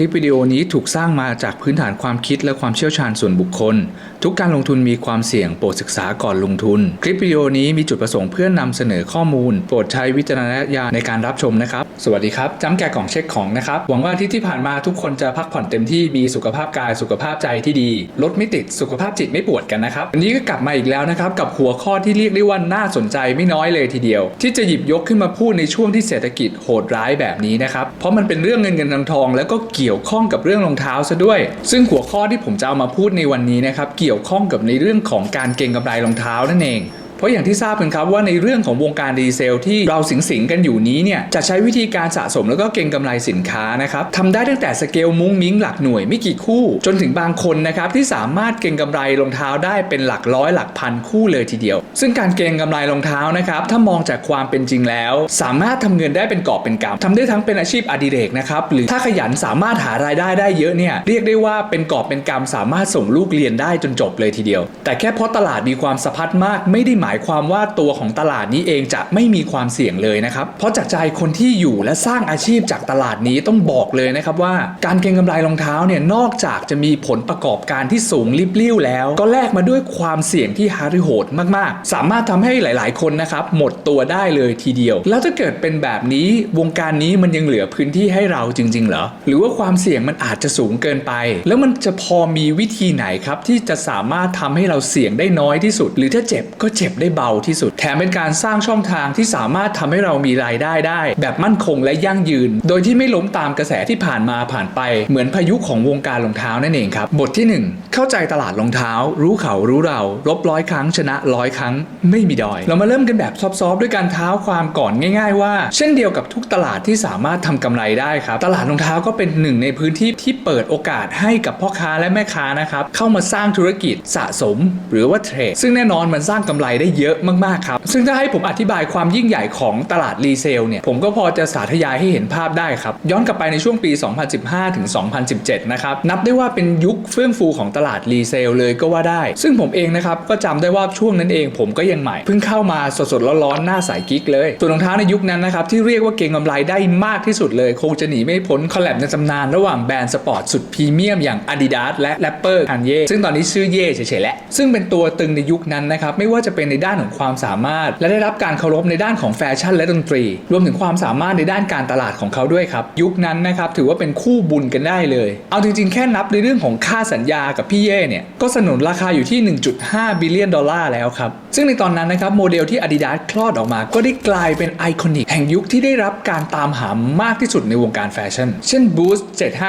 ลิปวิดีโอนี้ถูกสร้างมาจากพื้นฐานความคิดและความเชี่ยวชาญส่วนบุคคล ทุกการลงทุนมีความเสี่ยงโปรดศึกษาก่อนลงทุน คลิปวิดีโอนี้มีจุดประสงค์เพื่อนนำเสนอข้อมูล โปรดใช้วิจารณญาณในการรับชมนะครับ สวัสดีครับจ้ำแกะกล่องเช็คของนะครับ หวังว่าที่ที่ผ่านมาทุกคนจะพักผ่อนเต็มที่มีสุขภาพกายสุขภาพใจที่ดีรถไม่ติดสุขภาพจิตไม่ปวดกันนะครับวันนี้ก็กลับมาอีกแล้วนะครับกับหัวข้อที่เรียกได้ว่าน่าสนใจไม่น้อยเลยทีเดียว ที่จะหยิบยกขึ้นมาพูดในช่วงที่เศรษฐกิจโหดร้ายแบบนี้นะครับเพราะมันเป็นเรื่องเงินเงินทองทองแล้วก็เกี่ยวี่ยวข้องกับเรื่องรองเท้าซะด้วย ซึ่งหัวข้อที่ผมจะเอามาพูดในวันนี้นะครับเกี่ยวข้องกับในเรื่องของการเก็งกำไรรองเท้านั่นเอง เพราะอย่างที่ทราบกันครับว่าในเรื่องของวงการดีเซลที่เราสิงสิงกันอยู่นี้เนี่ยจะใช้วิธีการสะสมแล้วก็เก็งกำไรสินค้านะครับทำได้ตั้งแต่สเกลมุ้งมิ้งหลักหน่วยไม่กี่คู่ จนถึงบางคนนะครับที่สามารถเก็งกำไรรองเท้าได้เป็นหลักร้อยหลักพันคู่เลยทีเดียว ซึ่งการเก็งกำไรรองเท้านะครับถ้ามองจากความเป็นจริงแล้ว สามารถทำเงินได้เป็นกอบเป็นกำทำได้ทั้งเป็นอาชีพอดิเรกนะครับหรือถ้าขยันสามารถหารายได้ได้เยอะเนี่ยเรียกได้ว่าเป็นกอบเป็นกำสามารถส่งลูกเรียนได้จนจบเลยทีเดียว แต่แค่เพราะตลาดมีความสะพัดมากไม่ได้หมายายความว่าตัวของตลาดนี้เองจะไม่มีความเสี่ยงเลยนะครับ เพราะจากใจคนที่อยู่และสร้างอาชีพจากตลาดนี้ต้องบอกเลยนะครับว่าการเก็งกำไรรองเท้าเนี่ยนอกจากจะมีผลประกอบการที่สูงริบลิ่วแล้ว ก็แลกมาด้วยความเสี่ยงที่ฮาริโหดมากๆ สามารถทำให้หลาย ๆ คนนะครับหมดตัวได้เลยทีเดียว แล้วถ้าเกิดเป็นแบบนี้วงการนี้มันยังเหลือพื้นที่ให้เราจริง ๆ เหรอ หรือว่าความเสี่ยงมันอาจจะสูงเกินไป แล้วมันจะพอมีวิธีไหนครับที่จะสามารถทำให้เราเสี่ยงได้น้อยที่สุด หรือถ้าเจ็บก็เจ็บได้เบาที่สุด แถมเป็นการสร้างช่องทางที่สามารถทำให้เรามีรายได้ได้ แบบมั่นคงและยั่งยืน โดยที่ไม่ล้มตามกระแสที่ผ่านมาผ่านไป เหมือนพายุของวงการรองเท้านั่นเองครับ บทที่ 1 เข้าใจตลาดรองเท้า รู้เขารู้เราลบร้อยครั้งชนะร้อยครั้ง ไม่มีดอย เรามาเริ่มกันแบบซอฟๆด้วยการเท้าความก่อนง่าย ๆ ว่า เช่นเดียวกับทุกตลาดที่สามารถทำกำไรได้ครับ ตลาดรองเท้าก็เป็นหนึ่งในพื้นที่ที่เปิดโอกาสให้กับพ่อค้าและแม่ค้านะครับเข้ามาสร้างธุรกิจสะสม หรือว่าเทรดซึ่งแน่นอนมันสร้างกำไรได้เยอะมากๆครับ ซึ่งถ้าให้ผมอธิบายความยิ่งใหญ่ของตลาดรีเซลเนี่ย ผมก็พอจะสาธยายให้เห็นภาพได้ครับ ย้อนกลับไปในช่วงปี 2015 ถึง 2017 นะครับ นับได้ว่าเป็นยุคเฟื่องฟูของตลาดรีเซลเลยก็ว่าได้ ซึ่งผมเองนะครับ ก็จำได้ว่าช่วงนั้นเองผมก็ยังใหม่ เพิ่งเข้ามาสดๆร้อนๆหน้าสายกิ๊กเลย ส่วนรองเท้าในยุคนั้นนะครับที่เรียกว่าเก่งกำไรได้มากที่สุดเลย คงจะหนีไม่พ้นคอลแลบในตำนานระหว่างแบรนด์สปอร์ตสุดพรีเมียมอย่าง Adidas และแรปเปอร์คันเย่ซึ่งตอนนี้ชื่อเย่เฉยๆแล้วซึ่งเป็นตัวตึงในยุคนั้นนะครับไม่ว่าจะเป็นในด้านของความสามารถ และได้รับการเคารพในด้านของแฟชั่นและดนตรี รวมถึงความสามารถในด้านการตลาดของเขาด้วยครับ ยุคนั้นนะครับถือว่าเป็นคู่บุญกันได้เลย เอาจริงๆ แค่นับในเรื่องของค่าสัญญากับพี่เย่เนี่ยก็สนุนราคาอยู่ที่ 1.5 บิลเลียนดอลลาร์แล้วครับ ซึ่งในตอนนั้นนะครับโมเดลที่ Adidas คลอดออกมา ก็ได้กลายเป็นไอคอนิกแห่งยุคที่ได้รับการตามหามากที่สุดในวงการแฟชั่น เช่น Boost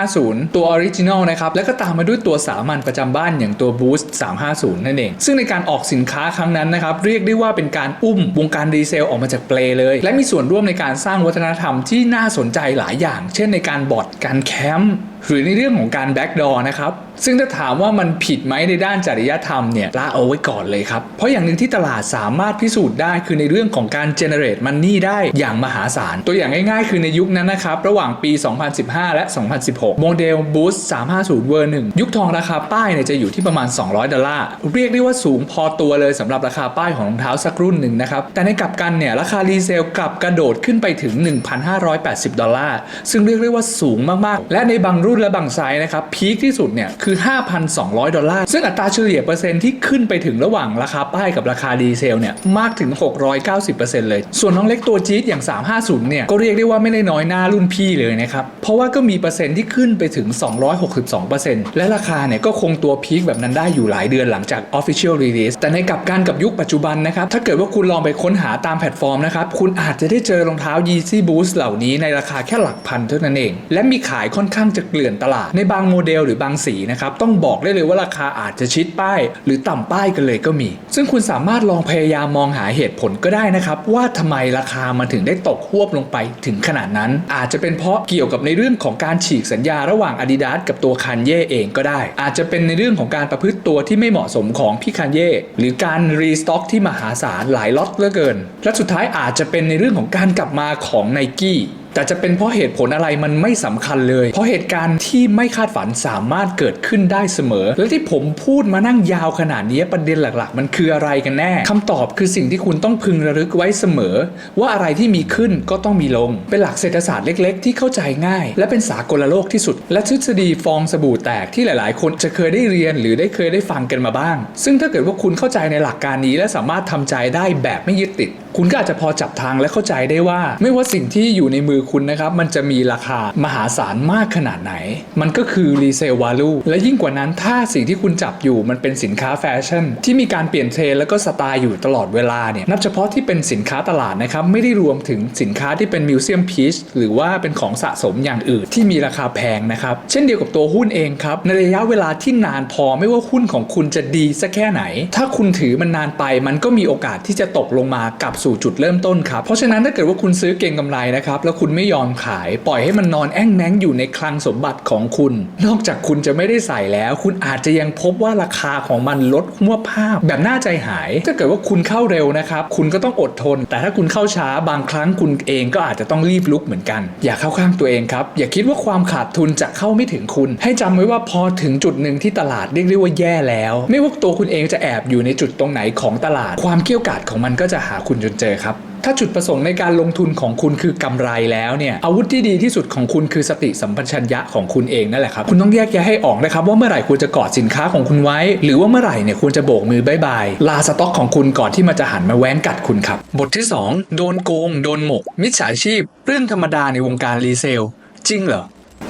750 ตัวออริจินอลนะครับ แล้วก็ตามมาด้วยตัวสามัญประจำบ้านอย่างตัว Boost 350 นั่นเอง ซึ่งในการออกสินค้าครั้งนั้นนะครับเรียกได้ว่าเป็นการอุ้มวงการรีเซลออกมาจากเปลเลย และมีส่วนร่วมในการสร้างวัฒนธรรมที่น่าสนใจหลายอย่าง เช่นในการบอดการแคมป์หรือในเรื่องของการแบ็กดอร์นะครับ ซึ่งถ้าถามว่ามันผิดไหมในด้านจริยธรรมเนี่ยละเอาไว้ก่อนเลยครับ เพราะอย่างหนึ่งที่ตลาดสามารถพิสูจน์ได้คือในเรื่องของการ generate money ได้อย่างมหาศาล ตัวอย่างง่ายๆ คือในยุคนั้นนะครับ ระหว่างปี 2015 และ 2016 โมเดล Boost 350 เวอร์1ยุคทองราคาป้ายเนี่ยจะอยู่ที่ประมาณ 200 ดอลลาร์ เรียกได้ว่าสูงพอตัวเลยสำหรับราคาป้ายของรองเท้าสักรุ่นหนึ่งนะครับ แต่ในกลับกันเนี่ยราคารีเซลกลับกระโดดขึ้นไปถึง 1,580 ดอลลาร์ ซึ่งเรียกได้ว่าสูงมากๆ และในบางรุ่นและบางไซส์นะครับพีคที่สุดเนี่ยคืือ 5,200 ดอลลาร์ ซึ่งอัตราเฉลี่ยเปอร์เซ็นต์ที่ขึ้นไปถึงระหว่างราคาป้ายกับราคาดีเซลเนี่ยมากถึง 690%เลย ส่วนน้องเล็กตัวจี๊ดอย่าง 350 เนี่ยก็เรียกได้ว่าไม่ได้น้อยหน้ารุ่นพี่เลยนะครับ เพราะว่าก็มีเปอร์เซ็นต์ที่ขึ้นไปถึง 262%และราคาเนี่ยก็คงตัวพีคแบบนั้นได้อยู่หลายเดือนหลังจาก Official Release แต่ในกลับกันกับยุคปัจจุบันนะครับถ้าเกิดว่าคุณลองไปค้นหาตามแพลตฟอร์มนะครับคุณอาจจะได้เจอรองเท้า Yeezy Boost เหล่านี้ในราคาแค่หลักพันเท่านั้นเอง และมีขายค่อนข้างจะเกลื่อนตลาดในบางโมเดลหรือบางสีนะครับต้องบอกได้เลยว่าราคาอาจจะชิดป้าย หรือต่ำป้ายกันเลยก็มี ซึ่งคุณสามารถลองพยายามมองหาเหตุผลก็ได้นะครับ ว่าทำไมราคามันถึงได้ตกหวบลงไปถึงขนาดนั้น อาจจะเป็นเพราะเกี่ยวกับในเรื่องของการฉีกสัญญาระหว่าง Adidas กับตัวคันเย่เองก็ได้ อาจจะเป็นในเรื่องของการประพฤติตัวที่ไม่เหมาะสมของพี่คันเย่หรือการรีสต็อกที่มหาศาลหลายล็อตเหลือเกิน และสุดท้ายอาจจะเป็นในเรื่องของการกลับมาของไนกี้ แต่จะเป็นเพราะเหตุผลอะไรมันไม่สำคัญเลย เพราะเหตุการณ์ที่ไม่คาดฝันสามารถเกิดขึ้นได้เสมอ และที่ผมพูดมานั่งยาวขนาดนี้ประเด็นหลักๆ มันคืออะไรกันแน่คำตอบคือสิ่งที่คุณต้องพึงระลึกไว้เสมอ ว่าอะไรที่มีขึ้นก็ต้องมีลง เป็นหลักเศรษฐศาสตร์เล็ก ๆ ที่เข้าใจง่าย และเป็นสากลโลกที่สุด และทฤษฎีฟองสบู่แตกที่หลาย ๆ คนจะเคยได้เรียนหรือได้เคยได้ฟังกันมาบ้าง ซึ่งถ้าเกิดว่าคุณเข้าใจในหลักการนี้ และสามารถทำใจได้แบบไม่ยึดติด คุณก็อาจจะพอจับทางและเข้าใจได้ว่า ไม่ว่าสิ่งที่อยู่ในมือคุณนะครับมันจะมีราคามหาศาลมากขนาดไหน มันก็คือรีเซลวาลูและยิ่งกว่านั้นถ้าสิ่งที่คุณจับอยู่มันเป็นสินค้าแฟชั่น ที่มีการเปลี่ยนเทรนแล้วก็สไตล์อยู่ตลอดเวลาเนี่ยนับเฉพาะที่เป็นสินค้าตลาดนะครับไม่ได้รวมถึงสินค้าที่เป็นมิวเซียมพีชหรือว่าเป็นของสะสมอย่างอื่นที่มีราคาแพงนะครับเช่นเดียวกับตัวหุ้นเองครับในระยะเวลาที่นานพอไม่ว่าหุ้นของคุณจะดีสักแค่ไหน ถ้าคุณถือมันนานไป มันก็มีโอกาสที่จะตกลงมากลับสู่จุดเริ่มต้นครับเพราะฉะนั้นถ้าเกิดว่าคุณซื้อเก่งกำไรนะครับแล้วคุณไม่ยอมขาย ปล่อยให้มันนอนแอ่งแมงอยู่ในคลังสมบัติของคุณ นอกจากคุณจะไม่ได้ใส่แล้ว คุณอาจจะยังพบว่าราคาของมันลดหัวภาพ แบบน่าใจหาย ถ้าเกิดว่าคุณเข้าเร็วนะครับ คุณก็ต้องอดทน แต่ถ้าคุณเข้าช้าบางครั้งคุณเองก็อาจจะต้องรีบลุกเหมือนกัน อย่าเข้าข้างตัวเองครับ อย่าคิดว่าความขาดทุนจะเข้าไม่ถึงคุณ ให้จำไว้ว่าพอถึงจุดหนึ่งที่ตลาดเรียกได้ว่าแย่แล้ว ไม่ว่าตัวคุณเองจะแอบอยู่ในจุดตรงไหนของตลาด ความเกี้ยวกาดของมันก็จะหาคุณจนเจอครับ ถ้าจุดประสงค์ในการลงทุนของคุณคือกำไรแล้วเนี่ยอาวุธที่ดีที่สุดของคุณคือสติสัมปชัญญะของคุณเองนั่นแหละครับคุณต้องแยกแยะให้ออกนะครับว่าเมื่อไหร่คุณจะกอดสินค้าของคุณไว้ หรือว่าเมื่อไหร่เนี่ยคุณจะโบกมือบายบายลาสต็อกของคุณก่อนที่มันจะหันมาแว้งกัดคุณครับบทที่ 2 โดนโกง โดนหมก มิจฉาชีพเรื่องธรรมดาในวงการรีเซล จริงเหรอ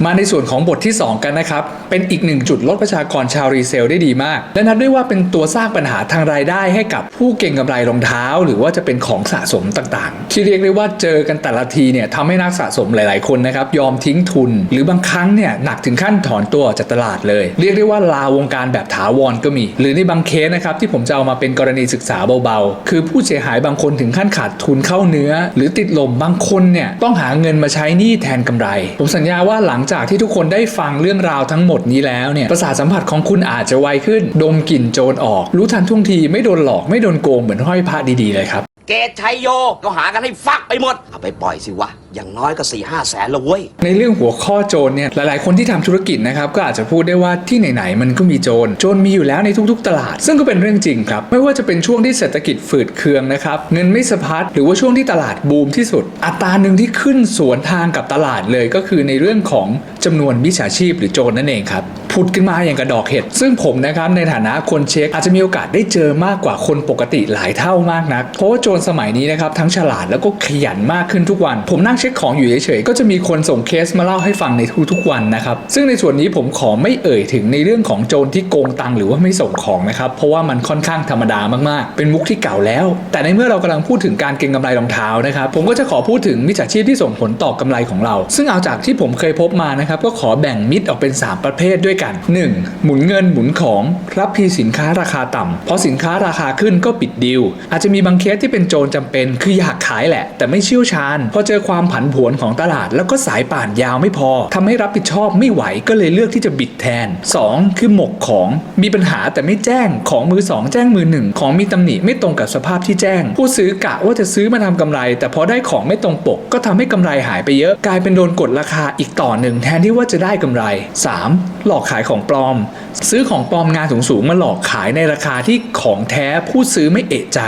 มาในส่วนของบทที่ 2 กันนะครับ เป็นอีกหนึ่งจุดลดประชากรชาวรีเซลได้ดีมาก และนับด้วยว่าเป็นตัวสร้างปัญหาทางรายได้ให้กับผู้เก่งกำไรรองเท้า หรือว่าจะเป็นของสะสมต่างๆ ที่เรียกได้ว่าเจอกันแต่ละทีเนี่ยทำให้นักสะสมหลายๆคนนะครับยอมทิ้งทุน หรือบางครั้งเนี่ยหนักถึงขั้นถอนตัวจากตลาดเลย เรียกได้ว่าลาวงการแบบถาวรก็มี หรือในบางเคสนะครับที่ผมจะเอามาเป็นกรณีศึกษาเบาๆ คือผู้เสียหายบางคนถึงขั้นขาดทุนเข้าเนื้อ หรือติดลมบางคนเนี่ยต้องหาเงินมาใช้หนี้แทนกำไร ผมสัญญาว่าหลังงจากที่ทุกคนได้ฟังเรื่องราวทั้งหมดนี้แล้วเนี่ยประสาทสัมผัสของคุณอาจจะไวขึ้น ดมกลิ่นโจรออก รู้ทันท่วงทีไม่โดนหลอกไม่โดนโกงเหมือนห้อยพระดีๆเลยครับ เกตชัยโยก็หากันให้ฟักไปหมด เอาไปปล่อยสิวะ อย่างน้อยก็สี่ห้าแสนละเว้ย ในเรื่องหัวข้อโจรเนี่ยหลายๆ คนที่ทำธุรกิจนะครับก็อาจจะพูดได้ว่าที่ไหนๆมันก็มีโจรโจรมีอยู่แล้วในทุกๆ ตลาด ซึ่งก็เป็นเรื่องจริงครับ ไม่ว่าจะเป็นช่วงที่เศรษฐกิจฝืดเคืองนะครับเงินไม่สะพัดหรือว่าช่วงที่ตลาดบูมที่สุด อัตราหนึ่งที่ขึ้นสวนทางกับตลาดเลยก็คือในเรื่องของจำนวนมิจฉาชีพหรือโจรนั่นเองครับผุดขึ้นมาอย่างกระดอกเห็ดซึ่งผมนะครับในฐานะคนเช็คอาจจะมีโอกาสได้เจอมากกว่าคนปกติหลายเท่ามากนักเพราะว่าโจรสมัยนี้นะครับทั้งฉลาดแล้วก็ขยันมากขึ้นทุกวัน ผมนั่งเช็คของอยู่เฉยๆก็จะมีคนส่งเคสมาเล่าให้ฟังในทุกๆวันนะครับ ซึ่งในส่วนนี้ผมขอไม่เอ่ยถึงในเรื่องของโจรที่โกงตังหรือว่าไม่ส่งของนะครับเพราะว่ามันค่อนข้างธรรมดามากๆ เป็นมุกที่เก่าแล้ว แต่ในเมื่อเรากำลังพูดถึงการเก็งกำไรรองเท้านะครับผมก็จะขอพูดถึงมิจฉาชีพที่ส่งผลต่อกำไรของเรา ซึ่งเอาจากที่ผมเคยพบมานะครับก็ขอแบ่งมิตรออกเป็น 3 ประเภทด้วยกัน 1. หมุนเงินหมุนของรับพีสินค้าราคาต่ำพอสินค้าราคาขึ้นก็ปิดดีลอาจจะมีบางเคสที่เป็นโจรจำเป็น คืออยากขายแหละ แต่ไม่เชี่ยวชาญพอเจอความผันผวนของตลาด แล้วก็สายป่านยาวไม่พอทำให้รับผิดชอบไม่ไหวก็เลยเลือกที่จะบิดแทน 2. คือหมกของมีปัญหาแต่ไม่แจ้งของมือสองแจ้งมือหนึ่งของมีตำหนิไม่ตรงกับสภาพที่แจ้ง ผู้ซื้อกะว่าจะซื้อมาทำกำไร แต่พอได้ของไม่ตรงปก ก็ทำให้กำไรหายไปเยอะ กลายเป็นโดนกดราคาอีกต่อหนึ่งแทนที่ว่าจะได้กำไร 3. หลอกขายของปลอม ซื้อของปลอมงานสูงๆมาหลอกขายในราคาที่ของแท้ผู้ซื้อไม่เอะใจ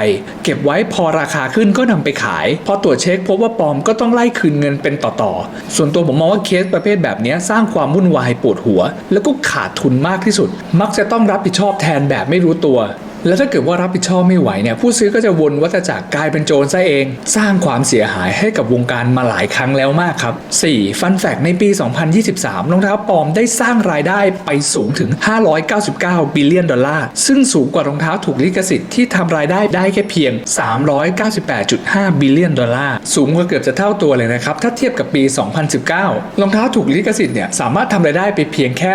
เก็บไว้พอราคาขึ้นก็นำไปขาย พอตรวจเช็คพบว่าปลอมก็ต้องไล่คืนเงินเป็นต่อๆ ส่วนตัวผมมองว่าเคสประเภทแบบนี้สร้างความวุ่นวายปวดหัว แล้วก็ขาดทุนมากที่สุด มักจะต้องรับผิดชอบแทนแบบไม่รู้ตัว แล้วถ้าเกิดว่ารับผิดชอบไม่ไหวเนี่ยผู้ซื้อก็จะวนวัฏจักรกลายเป็นโจรซะเอง สร้างความเสียหายให้กับวงการมาหลายครั้งแล้วมากครับ 4. ฟันแฟกในปี 2023 รองเท้าปลอมได้สร้างรายได้ไปสูงถึง 599 บิลเลียนดอลลาร์ ซึ่งสูงกว่ารองเท้าถูกลิขสิทธิ์ที่ทำรายได้ได้แค่เพียง 398.5 บิลเลียนดอลลาร์ สูงกว่าเกือบจะเท่าตัวเลยนะครับ ถ้าเทียบกับปี 2019 รองเท้าถูกลิขสิทธิ์เนี่ยสามารถทำรายได้ไปเพียงแค่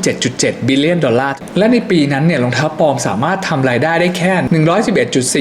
397.7 บิลเลียนดอลลาร์ และในปีนั้นเนี่ยรองเท้าปลอมสาามารถทำรายได้ได้แค่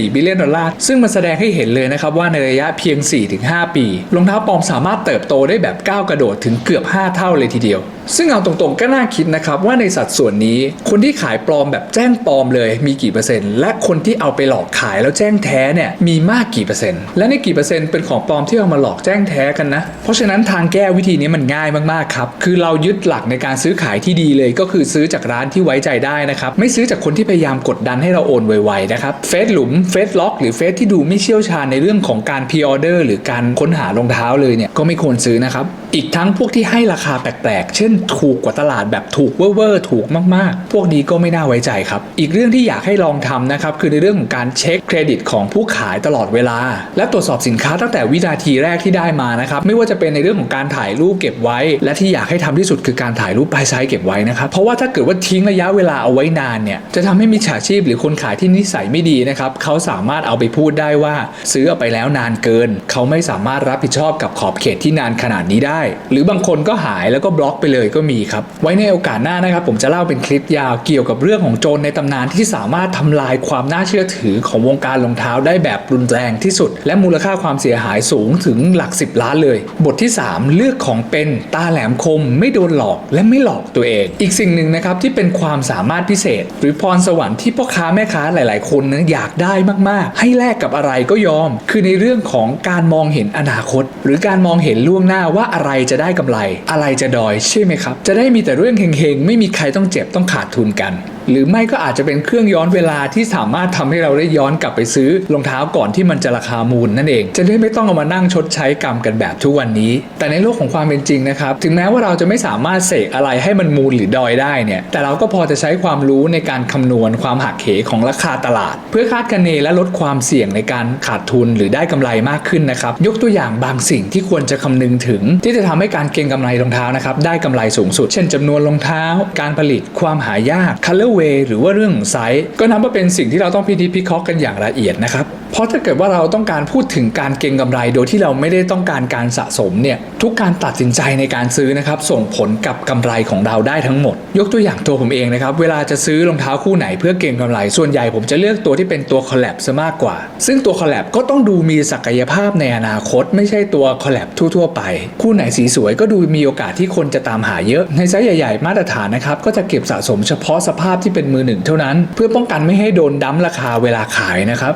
111.4 บิลเลียนดอลลาร์ ซึ่งมันแสดงให้เห็นเลยนะครับว่าในระยะเพียง 4-5 ปี รองเท้าปลอมสามารถเติบโตได้แบบก้าวกระโดดถึงเกือบ 5 เท่าเลยทีเดียว ซึ่งเอาตรงๆก็น่าคิดนะครับว่าในสัดส่วนนี้คนที่ขายปลอมแบบแจ้งปลอมเลยมีกี่เปอร์เซ็นต์ และคนที่เอาไปหลอกขายแล้วแจ้งแท้เนี่ยมีมากกี่เปอร์เซ็นต์ และในกี่เปอร์เซ็นต์เป็นของปลอมที่เอามาหลอกแจ้งแท้กันนะ เพราะฉะนั้นทางแก้วิธีนี้มันง่ายมากๆครับคือเรายึดหลักในการซื้อขายที่ดีเลยก็คือซื้อจากร้านที่ไว้ใจได้นะครับไม่ซื้อจากคนที่พยายามกดดันให้เราโอนไวๆนะครับเฟซหลุมเฟซล็อกหรือเฟซที่ดูไม่เชี่ยวชาญในเรื่องของการพ r ออเดอร์หรือการค้นหารองเท้าเลยเนี่ยก็ไม่ควรซื้อนะครับอีกทั้งพวกที่ให้ราคาแปลกๆ เช่นถูกกว่าตลาดแบบถูกเวอร์ถูกมากๆ พวกนี้ก็ไม่น่าไว้ใจครับ อีกเรื่องที่อยากให้ลองทำนะครับคือในเรื่องของการเช็คเครดิตของผู้ขายตลอดเวลา และตรวจสอบสินค้าตั้งแต่วินาทีแรกที่ได้มานะครับไม่ว่าจะเป็นในเรื่องของการถ่ายรูปเก็บไว้ และที่อยากให้ทำที่สุดคือการถ่ายรูปปลายไซส์เก็บไว้นะครับเพราะว่าถ้าเกิดว่าทิ้งระยะเวลาเอาไว้นานเนี่ยจะทำให้มิจฉาชีพหรือคนขายที่นิสัยไม่ดีนะครับเขาสามารถเอาไปพูดได้ว่า ซื้อเอาไปแล้วนานเกิน เขาไม่สามารถรับผิดชอบกับขอบเขตที่นานขนาดนี้ได้ หรือบางคนก็หายแล้วก็บล็อกไปเลยก็มีครับ ไว้ในโอกาสหน้านะครับ ผมจะเล่าเป็นคลิปยาวเกี่ยวกับเรื่องของโจรในตำนานที่สามารถทำลายความน่าเชื่อถือของวงการรองเท้าได้แบบรุนแรงที่สุด และมูลค่าความเสียหายสูงถึงหลัก 10 ล้านเลย บทที่ 3 เลือกของเป็นตาแหลมคม ไม่โดนหลอกและไม่หลอกตัวเอง อีกสิ่งหนึ่งนะครับที่เป็นความสามารถพิเศษ หรือพรสวรรค์ที่พ่อค้าแม่ค้าหลาย ๆ คนนะอยากได้มาก ๆ ให้แลกกับอะไรก็ยอม คือในเรื่องของการมองเห็นอนาคต หรือการมองเห็นล่วงหน้าว่าอะไรจะได้กำไร อะไรจะดอยใช่ไหมครับ จะได้มีแต่เรื่องเฮงๆ ไม่มีใครต้องเจ็บต้องขาดทุนกันหรือไม่ก็อาจจะเป็นเครื่องย้อนเวลาที่สามารถทำให้เราได้ย้อนกลับไปซื้อรองเท้าก่อนที่มันจะราคามูลนั่นเอง จะได้ไม่ต้องเอามานั่งชดใช้กรรมกันแบบทุกวันนี้ แต่ในโลกของความเป็นจริงนะครับถึงแม้ว่าเราจะไม่สามารถเสกอะไรให้มันมูลหรือดอยได้เนี่ยแต่เราก็พอจะใช้ความรู้ในการคำนวณความหักเหของราคาตลาด เพื่อคาดคะเนและลดความเสี่ยงในการขาดทุนหรือได้กำไรมากขึ้นนะครับยกตัวอย่างบางสิ่งที่ควรจะคำนึงถึง ที่จะทำให้การเก็งกำไรรองเท้านะครับได้กำไรสูงสุด เช่นจำนวนรองเท้า การผลิตความหายากคาร์ล colorway หรือว่าเรื่องของไซส์ก็นับว่าเป็นสิ่งที่เราต้องพินิจพิเคราะห์กันอย่างละเอียดนะครับ เพราะถ้าเกิดว่าเราต้องการพูดถึงการเก็งกำไร โดยที่เราไม่ได้ต้องการการสะสมเนี่ยทุกการตัดสินใจในการซื้อนะครับส่งผลกับกำไรของเราได้ทั้งหมด ยกตัวอย่างตัวผมเองนะครับเวลาจะซื้อรองเท้าคู่ไหนเพื่อเก็งกำไร ส่วนใหญ่ผมจะเลือกตัวที่เป็นตัวคอลแลบซะมากกว่า ซึ่งตัวคอลแลบก็ต้องดูมีศักยภาพในอนาคต ไม่ใช่ตัวคอลแลบทั่วๆไป คู่ไหนสีสวยก็ดูมีโอกาสที่คนจะตามหาเยอะ ในไซส์ใหญ่ๆ มาตรฐานนะครับก็จะเก็บสะสมเฉพาะสภาพที่เป็นมือหนึ่งเท่านั้น เพื่อป้องกันไม่ให้โดนดั้มราคาเวลาขายนะครับ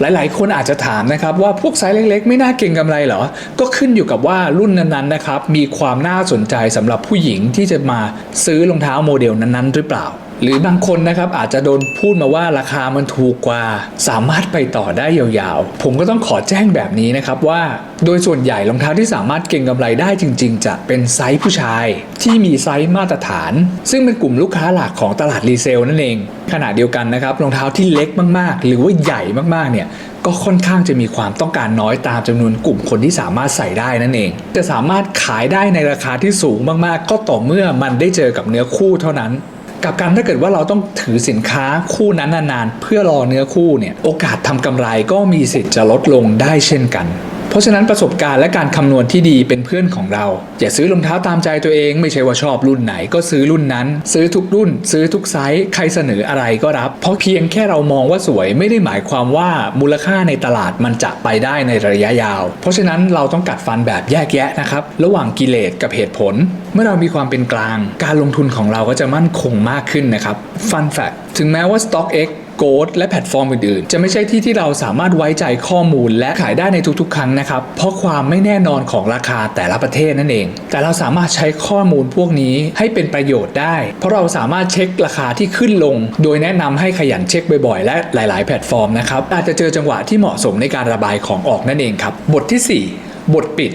หลายๆ คนอาจจะถามนะครับว่าพวกไซส์เล็กๆ ไม่น่าเก่งกำไรเหรอ ก็ขึ้นอยู่กับว่ารุ่นนั้นๆนะครับมีความน่าสนใจสำหรับผู้หญิงที่จะมาซื้อรองเท้าโมเดลนั้นๆ หรือเปล่า หรือบางคนนะครับอาจจะโดนพูดมาว่าราคามันถูกกว่า สามารถไปต่อได้ยาวๆ ผมก็ต้องขอแจ้งแบบนี้นะครับว่า โดยส่วนใหญ่รองเท้าที่สามารถเก็งกำไรได้จริง ๆ จะเป็นไซส์ผู้ชาย ที่มีไซส์มาตรฐาน ซึ่งเป็นกลุ่มลูกค้าหลักของตลาดรีเซลนั่นเอง ขณะเดียวกันนะครับรองเท้าที่เล็กมากๆ หรือว่าใหญ่มากๆเนี่ยก็ค่อนข้างจะมีความต้องการน้อยตามจำนวนกลุ่มคนที่สามารถใส่ได้นั่นเอง จะสามารถขายได้ในราคาที่สูงมากๆ ก็ต่อเมื่อมันได้เจอกับเนื้อคู่เท่านั้น กับการถ้าเกิดว่าเราต้องถือสินค้าคู่นั้นนานๆ เพื่อรอเนื้อคู่เนี่ยโอกาสทำกำไรก็มีสิทธิ์จะลดลงได้เช่นกัน ราะฉะนั้นประสบการณ์และการคำนวณที่ดีเป็นเพื่อนของเรา อย่าซื้อรองเท้าตามใจตัวเอง ไม่ใช่ว่าชอบรุ่นไหนก็ซื้อรุ่นนั้น ซื้อทุกรุ่น ซื้อทุกไซส์ใครเสนออะไรก็รับ เพราะเพียงแค่เรามองว่าสวยไม่ได้หมายความว่ามูลค่าในตลาดมันจะไปได้ในระยะยาว เพราะฉะนั้นเราต้องกัดฟันแบบแยกแยะนะครับระหว่างกิเลสกับเหตุผล เมื่อเรามีความเป็นกลาง การลงทุนของเราก็จะมั่นคงมากขึ้นนะครับ Fun Fact ถึงแม้ว่า StockX โกดและแพลตฟอร์มอื่นๆ จะไม่ใช่ที่ที่เราสามารถไว้ใจข้อมูลและขายได้ในทุกๆ ครั้งนะครับ เพราะความไม่แน่นอนของราคาแต่ละประเทศนั่นเอง แต่เราสามารถใช้ข้อมูลพวกนี้ให้เป็นประโยชน์ได้ เพราะเราสามารถเช็คราคาที่ขึ้นลง โดยแนะนำให้ขยันเช็คบ่อยๆ และหลาย ๆ แพลตฟอร์มนะครับอาจจะเจอจังหวะที่เหมาะสมในการระบายของออกนั่นเองครับบทที่ 4 บทปิด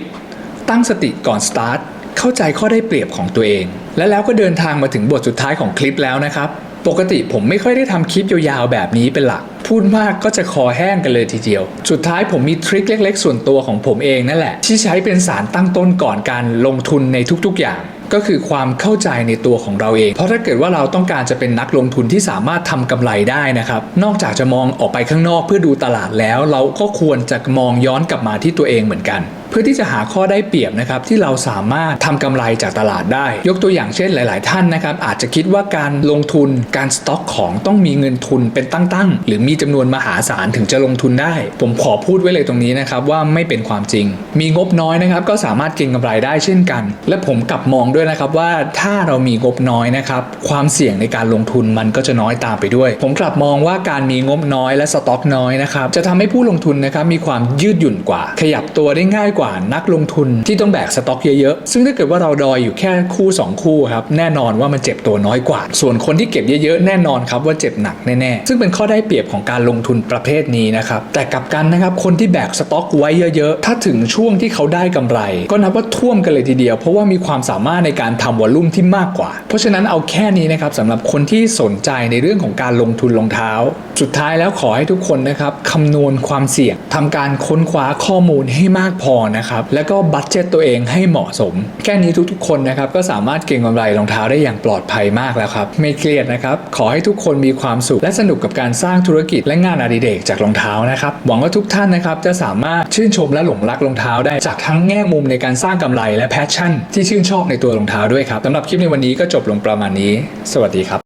ตั้งสติก่อนสตาร์ทเข้าใจข้อได้เปรียบของตัวเอง และแล้วก็เดินทางมาถึงบทสุดท้ายของคลิปแล้วนะครับ ปกติผมไม่ค่อยได้ทำคลิปยาวๆแบบนี้เป็นหลัก พูดมากก็จะคอแห้งกันเลยทีเดียว สุดท้ายผมมีทริคเล็กๆ ส่วนตัวของผมเองนั่นแหละ ที่ใช้เป็นสารตั้งต้นก่อนการลงทุนในทุกๆอย่าง ก็คือความเข้าใจในตัวของเราเอง เพราะถ้าเกิดว่าเราต้องการจะเป็นนักลงทุนที่สามารถทำกำไรได้นะครับ นอกจากจะมองออกไปข้างนอกเพื่อดูตลาดแล้ว เราก็ควรจะมองย้อนกลับมาที่ตัวเองเหมือนกันเพื่อที่จะหาข้อได้เปรียบนะครับที่เราสามารถทำกำไรจากตลาดได้ ยกตัวอย่างเช่นหลาย ๆ ท่านนะครับอาจจะคิดว่าการลงทุนการสต็อกของต้องมีเงินทุนเป็นตั้ง ๆ หรือมีจำนวนมหาศาลถึงจะลงทุนได้ ผมขอพูดไว้เลยตรงนี้นะครับว่าไม่เป็นความจริง มีงบน้อยนะครับก็สามารถเก็งกำไรได้เช่นกัน และผมกลับมองด้วยด้วยนะครับว่าถ้าเรามีงบน้อยนะครับความเสี่ยงในการลงทุนมันก็จะน้อยตามไปด้วย ผมกลับมองว่าการมีงบน้อยและสต็อกน้อยนะครับจะทำให้ผู้ลงทุนนะครับมีความยืดหยุ่นกว่า ขยับตัวได้ง่ายกว่านักลงทุนที่ต้องแบกสต็อกเยอะๆซึ่งถ้าเกิดว่าเราดอยอยู่แค่คู่ 2 คู่ครับแน่นอนว่ามันเจ็บตัวน้อยกว่า ส่วนคนที่เก็บเยอะๆแน่นอนครับว่าเจ็บหนักแน่ๆซึ่งเป็นข้อได้เปรียบของการลงทุนประเภทนี้นะครับแต่กลับกันนะครับคนที่แบกสต็อกไว้เยอะๆถ้าถึงช่วงที่เขาได้กำไร ก็นับว่าท่วมกันเลยทีเดียว เพราะว่ามีความสามารถในการทำวอลลุ่มที่มากกว่า เพราะฉะนั้นเอาแค่นี้นะครับสำหรับคนที่สนใจในเรื่องของการลงทุนรองเท้า สุดท้ายแล้วขอให้ทุกคนนะครับคำนวณความเสี่ยงทำการค้นคว้าข้อมูลให้มากพอนะครับแล้วก็บัตเจตตัวเองให้เหมาะสม แค่นี้ทุกๆ คนนะครับก็สามารถเก็งกำไรรองเท้าได้อย่างปลอดภัยมากแล้วครับไม่เครียดนะครับขอให้ทุกคนมีความสุข และสนุกกับการสร้างธุรกิจและงานอดิเรกจากรองเท้านะครับหวังว่าทุกท่านนะครับจะสามารถชื่นชมและหลงรักรองเท้าได้จากทั้งแง่มุมในการสร้างกำไรและแพชชั่น ที่ชื่นชอบในตัวรองเท้าด้วยครับสำหรับคลิปในวันนี้ก็จบลงประมาณนี้ สวัสดีครับ